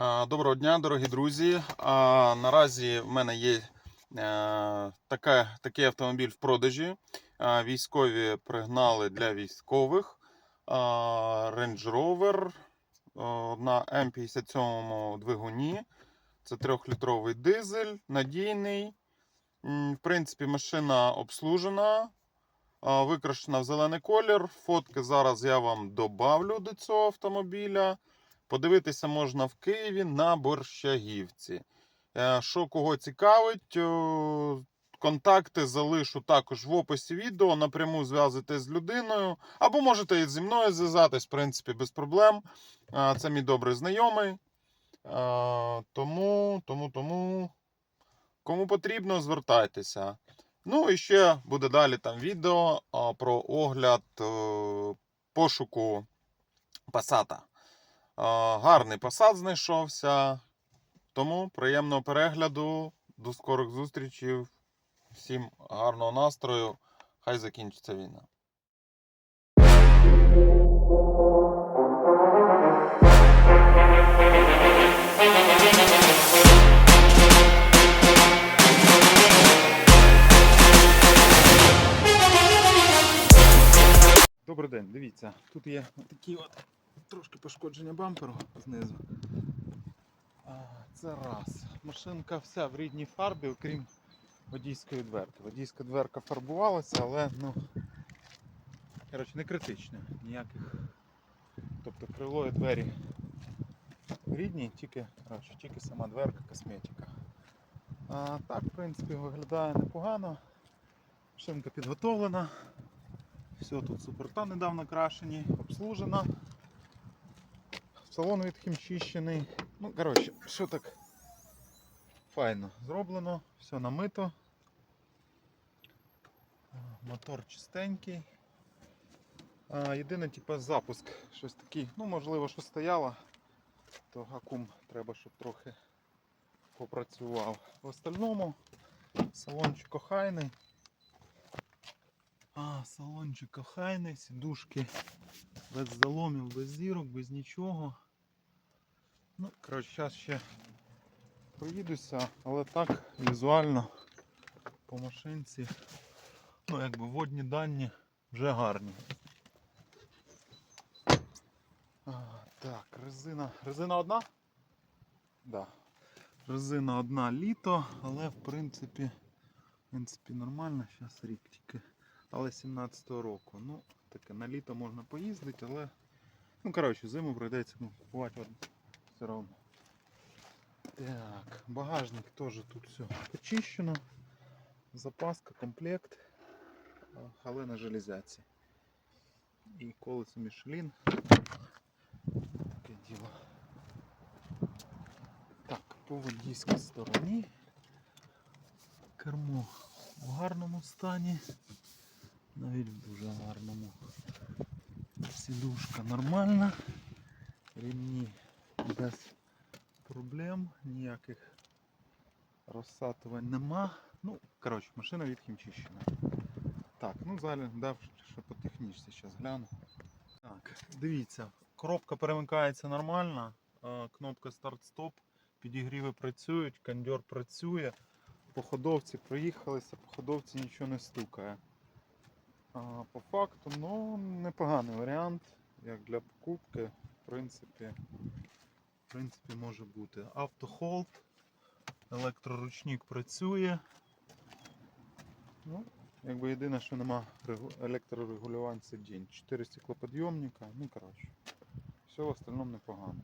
Доброго дня, дорогі друзі. Наразі в мене є е, така, такий автомобіль в продажі. Військові пригнали для військових а, Range Rover на М57 двигуні. Це трьохлітровий дизель, надійний. В принципі, машина обслужена, викрашена в зелений колір. Фотки зараз я вам добавлю до цього автомобіля. Подивитися можна в Києві на Борщагівці. Е, Що кого цікавить, контакти залишу також в описі відео. Напряму зв'язуйтесь з людиною. Або можете і зі мною зв'язатись, в принципі, без проблем. Е, Це мій добрий знайомий. Е, Тому, тому, тому, кому потрібно, звертайтеся. Ну і ще буде далі там відео про огляд пошуку пасата. Гарний посад знайшовся. Тому приємного перегляду. До скорих зустрічей. Всім гарного настрою. Хай закінчиться війна. Добрий день, дивіться, тут є такі от трошки пошкодження бамперу знизу. Це раз. Машинка вся в рідній фарбі, окрім водійської дверки. Водійська дверка фарбувалася, але ну. Коротше, не критично. Ніяких. Тобто крило і двері рідні, тільки, коротше, тільки сама дверка, косметика. А, так, в принципі, виглядає непогано. Машинка підготовлена. Все тут суперта недавно крашені, обслужена. Салон відхімчищений. Ну, коротше, що так файно зроблено, все намито. Мотор чистенький. А, єдине, типу, запуск щось такий, ну можливо, що стояло, то акум треба, щоб трохи попрацював. В остальному салончик охайний. А, салончик охайний, сідушки без заломів, без зірок, без нічого. Ну, коротше, зараз ще проїдуся, але так візуально по машинці. Ну, якби водні дані вже гарні. А, так, резина. Резина одна? Да. Резина одна літо, але в принципі, в принципі нормально. Зараз рік тільки. Але 17-го року. Ну, таке на літо можна поїздити, але. Ну, коротше, зиму прийдеться ну, купувати все одно. Так, багажник теж тут все почищено. Запаска, комплект, а, але на железяці. І колесо Мішлін. Таке діло. Так, по водійській стороні. Кермо в гарному стані. Навіть в дуже гарному. Сідушка нормальна. Ремні без проблем, ніяких розсатувань нема. Ну, коротше, машина відхімчищена. Так, ну зараз дав, що по технічці зараз гляну. Так, дивіться, коробка перемикається нормально, кнопка старт-стоп, підігріви працюють, кондьор працює, по ходовці проїхалися, по ходовці нічого не стукає. А, по факту, ну, непоганий варіант, як для покупки, в принципі, в принципі може бути. Автохолд, електроручник працює. Ну, якби єдине, що нема електрорегулювань сидінь. 4 стеклоподйомника, ну коротше. Все в остальному непогано.